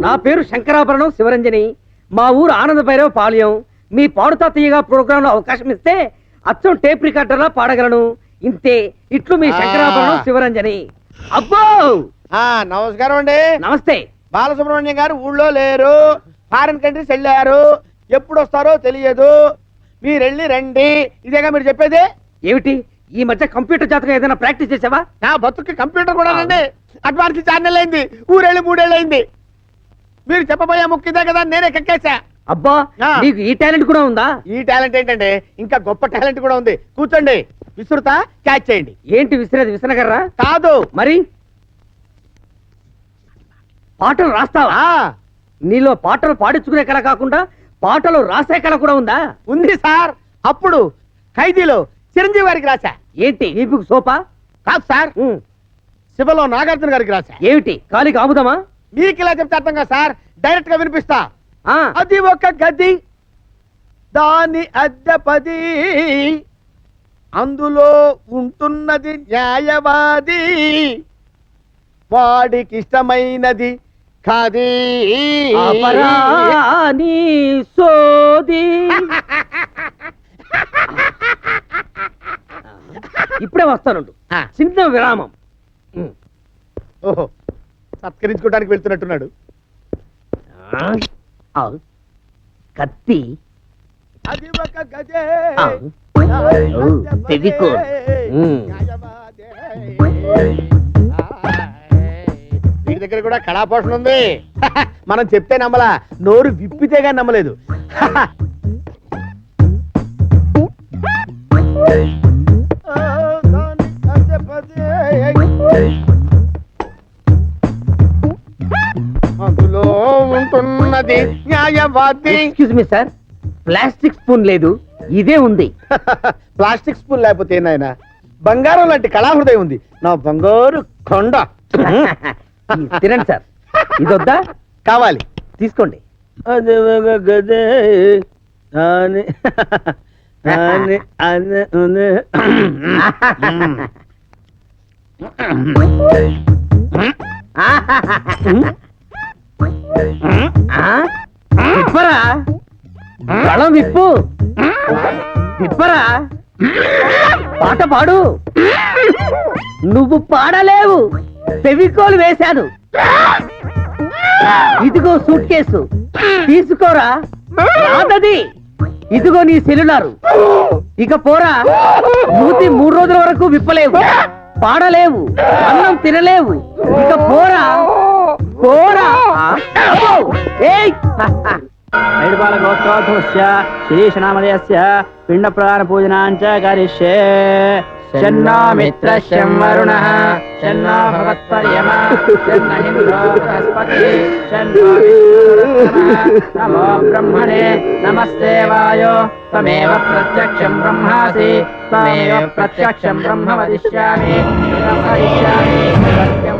నా పేరు శంకరాభరణం శివరంజని. మా ఊరు ఆనంద భైరవ పాళ్యం మీ పాడుతా తీయగా ప్రోగ్రామ్లో అవకాశం ఇస్తే అచ్చం టేప్ రికార్డర్లా పాడగలను. ఇంతే ఇట్లు మీ శంకరాభరణం. శివరంజని. అబ్బో! ఆ నమస్కారం అండి. నమస్తే. బాలసుబ్రహ్మణ్యం గారు ఊళ్ళో లేరు. ఫారిన్ కంట్రీస్ వెళ్ళారు. ఎప్పుడు వస్తారో తెలియదు. మీరు వెళ్ళి రండి. ఇదేగా మీరు చెప్పేది? ఏమిటి? ఈ మధ్య కంప్యూటర్ జాతకం ఏదైనా ప్రాక్టీస్ చేసావా? నా బతుక్కి కంప్యూటర్ కూడా రండి. అడ్వాన్స్ ఛానల్ అయింది. ఊరెళ్ళి మూడేళ్ళు అయింది మీరు చెప్పబోయే ముక్కిదే కదా నేనే కెక్కేసా అబ్బా. నీకు ఈ టాలెంట్ కూడా ఉందా? ఈ టాలెంట్ ఏంటంటే ఇంకా గొప్ప టాలెంట్ కూడా ఉంది. కూర్చోండి. విసురుతా క్యాచ్ చేయండి. ఏంటి విసిరేది విసనగర్రా? కాదు. మరి? పాటలు రాస్తావా? నీలో పాటలు పాడించుకునే కళ కాకుండా పాటలు రాసే కళ కూడా ఉందా? ఉంది సార్. అప్పుడు ఖైదీలో చిరంజీవి గారికి రాశా. ఏంటి వీపుకు సోపా? కాదు సార్. శివలో నాగార్జున గారికి రాశా. ఏమిటి కాలికి ఆముదమా? మీకు ఇలా చెప్తే అర్థం కాదు సార్. డైరెక్ట్గా వినిపిస్తా. ఆ, అది ఒక గది. దాని అద్దె పది అందులో ఉంటున్నది న్యాయవాది. వాడికి ఇష్టమైనది కాది. సోది. ఇప్పుడే వస్తానుండు. ఆ, చిన్న విరామం. ఓహో. సత్కరించుకోవడానికి వెళ్తున్నట్టున్నాడు. ఆ, కత్తి. అది ఒక ఫెవికోల్. న్యాయవాది. వీడి దగ్గర కూడా కళాపోషణ ఉంది. మనం చెప్తే నమ్మలా. నోరు విప్పితే గాని నమ్మలేదు ఉంటున్నది న్యాయవాది. Excuse me sir plastic spoon లేదు. ఇదే ఉంది. ప్లాస్టిక్ స్పూన్ లేకపోతే నాయన బంగారం లాంటి కళాహృదయం ఉంది. నా బంగారు కొండ. తినండి సార్ ఇదొద్దా? కావాలి. తీసుకోండి. గదే? విప్పరా? గళం విప్పు. విప్పరా? పాట పాడు. నువ్వు పాడలేవు. ఫెవికోల్ వేశాను. ఇదిగో సూట్ కేసు. తీసుకోరా. రాదది. ఇదిగో నీ సెల్యులారు. ఇక పోరా. మూతి మూడు రోజుల వరకు విప్పలేవు. పాడలేవు. అన్నం తినలేవు. ఇక పోరా. పోరా! ఏయ్! పిండ ప్రధాన పూజనాంచ కరిష్యే. శన్నో మిత్రశ్యం వరుణః భవత్పర్యమా బృహస్పతి. నమో బ్రహ్మణే. నమస్తే వాయో త్వమేవ ప్రత్యక్షం బ్రహ్మాసి. త్వమేవ ప్రత్యక్షం బ్రహ్మ వదిష్యామి ఇదం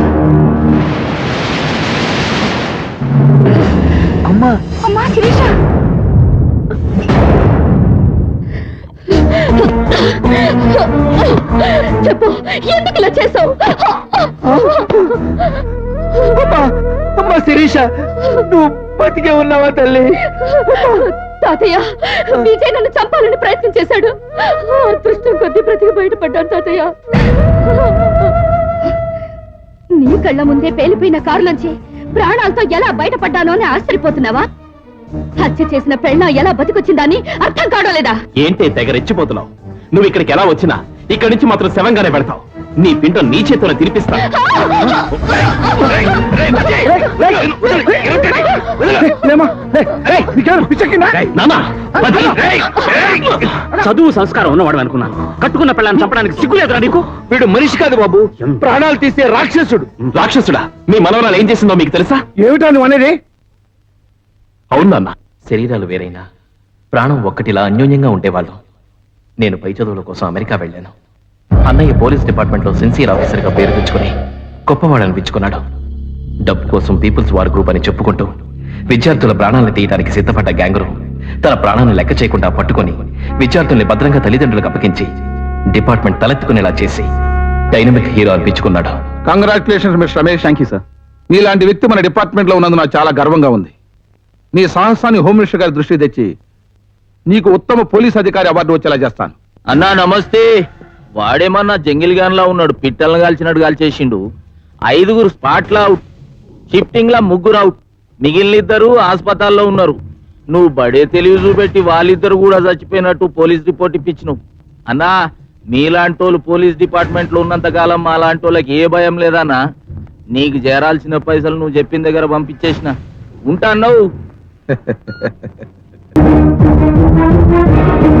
అమ్మా. అమ్మా శిరీష. చెప్పు ఎందుకు ఇలా చేసావు? అమ్మా శిరీష నువ్వు బతికే ఉన్నావా తల్లి? తాతయ్య విజయ్ నన్ను చంపాలని ప్రయత్నం చేశాడు. అదృష్టం కొద్ది బ్రతికి బయటపడ్డాను తాతయ్య. నీ కళ్ళ ముందే పేలిపోయిన కారులోంచి ప్రాణాలతో ఎలా బయటపడ్డానో అని ఆశ్చర్యపోతున్నావా హత్య చేసిన పెళ్ళ ఎలా బతికొచ్చిందని అర్థం కావడం లేదా ఏంటి తెగ రెచ్చిపోతున్నావు నువ్వు ఇక్కడికి ఎలా వచ్చినా ఇక్కడి నుంచి మాత్రం శవంగానే పెడతావు నీ పిండం నీ చేతిలో తినిపిస్తా చదువు సంస్కారం ఉన్నవాడు అనుకున్నాను. కట్టుకున్న పిల్లని చంపడానికి సిగ్గులేదురా నీకు? వీడు మనిషి కాదు బాబు. ప్రాణాలు తీసే రాక్షసుడు. రాక్షసుడా? మీ మనవరాలు ఏం చేసిందో మీకు తెలుసా? ఏమిటా నువ్వు అనేది? అవును శరీరాలు వేరైనా ప్రాణం ఒక్కటిలా అన్యోన్యంగా ఉండేవాళ్ళం. నేను పై చదువుల కోసం అమెరికా వెళ్ళాను. అన్నయ్య పోలీస్ డిపార్ట్మెంట్లో సిన్సియర్ ఆఫీసర్గా పేరు తెచ్చుకుని గొప్పవాడనిపించుకున్నాడు డబ్బు కోసం పీపుల్స్ వార్ గ్రూప్ అని చెప్పుకుంటూ విద్యార్థుల ప్రాణాలను తీయడానికి సిద్ధపడ్డ గ్యాంగురు తన ప్రాణాలను లెక్క చేయకుండా పట్టుకొని విద్యార్థుల్ని భద్రంగా తల్లిదండ్రులకు అప్పగించి డిపార్ట్మెంట్ తలెత్తుకునేలా చేసి dynamic hero అనిపించుకున్నాడు. Congratulations mister Ramesh thank you sir మీలాంటి వ్యక్తి మన డిపార్ట్మెంట్లో ఉన్నందుకు నాకు చాలా గర్వంగా ఉంది. మీ సాహసాన్ని హోమ్ మినిస్టర్ గారి దృష్టికి తెచ్చి నీకు ఉత్తమ పోలీస్ అధికారి అవార్డు వచ్చేలా చేస్తాను. అన్నా నమస్తే. వాడేమన్నా జంగిల్ గాన్ లా ఉన్నాడు పిట్టలను కాల్చినట్టు కాల్చేసిండు. ఐదుగురు స్పాట్ల అవుట్ షిఫ్టింగ్ లా ముగ్గురు అవుట్ మిగిలిన ఇద్దరు ఉన్నారు. నువ్వు బడే తెలివి చూపెట్టి వాళ్ళిద్దరు కూడా చచ్చిపోయినట్టు పోలీస్ రిపోర్ట్ ఇప్పించినావు. అన్నా మీలాంటోళ్ళు పోలీస్ డిపార్ట్మెంట్లో ఉన్నంతకాలం మా లాంటి వాళ్ళకి ఏ భయం లేదన్నా నీకు చేరాల్సిన పైసలు నువ్వు చెప్పిన దగ్గర పంపించేసిన. ఉంటా అన్నావు?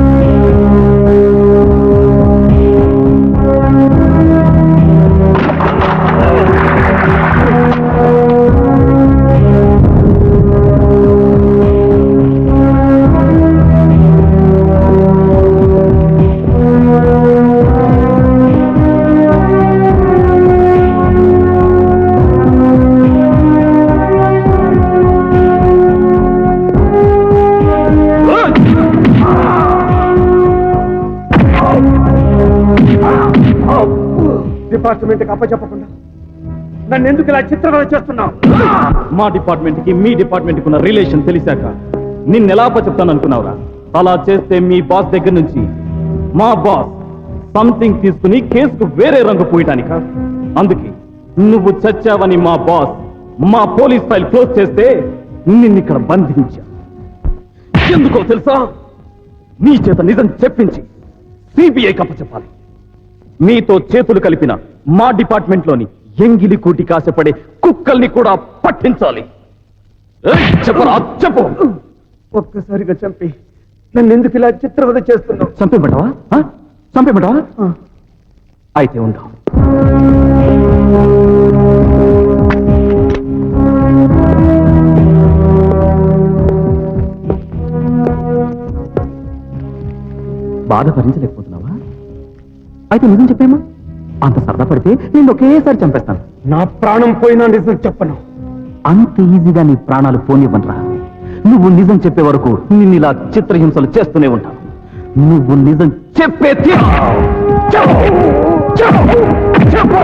డిపార్ట్మెంట్కి అప్పచెప్పకుండా. నన్ను ఎందుకు ఇలా చిత్రవద చేస్తున్నావు? మా డిపార్ట్మెంట్కి మీ డిపార్ట్మెంట్కి ఉన్న రిలేషన్ తెలిసాక నిన్ను ఎలా చెప్తాను అనుకున్నావురా? అలా చేస్తే మీ బాస్ దగ్గర నుంచి మా బాస్ సంథింగ్ తీసుకుని కేసుకు వేరే రంగు పోయటానిక? అందుకే నువ్వు చచ్చావని మా బాస్ మా పోలీస్ ఫైల్ క్లోజ్ చేస్తే నిన్ను ఇక్కడ బంధించా. ఎందుకో తెలుసా? నీ చేత నిజం చెప్పించి సిబిఐ కప్ప చెప్పాలి మీతో చేతులు కలిపిన మా డిపార్ట్మెంట్లోని ఎంగిలి కూటి కాసపడే కుక్కల్ని కూడా పట్టించాలి. చెప్పరా చెప్పు. ఒక్కసారిగా చంపి నన్ను ఎందుకు ఇలా చిత్రవద చేస్తున్నావు? చంపేమంటావా? ఆ? చంపేమంటావా? అయితే ఉందా బాధ భరించలేకపోతున్నావా అయితే నిజం చెప్పేమా? అంత సరదా పడితే నేను ఒకేసారి చంపేస్తాను నా ప్రాణం పోయినా నిజం చెప్పను అంత ఈజీగా నీ ప్రాణాలు పోనివ్వనరా నువ్వు నిజం చెప్పే వరకు నిన్ను ఇలా చిత్రహింసలు చేస్తూనే ఉంటాను నువ్వు నిజం చెప్పే తీరు. చెప్పు! చెప్పు! చెప్పు!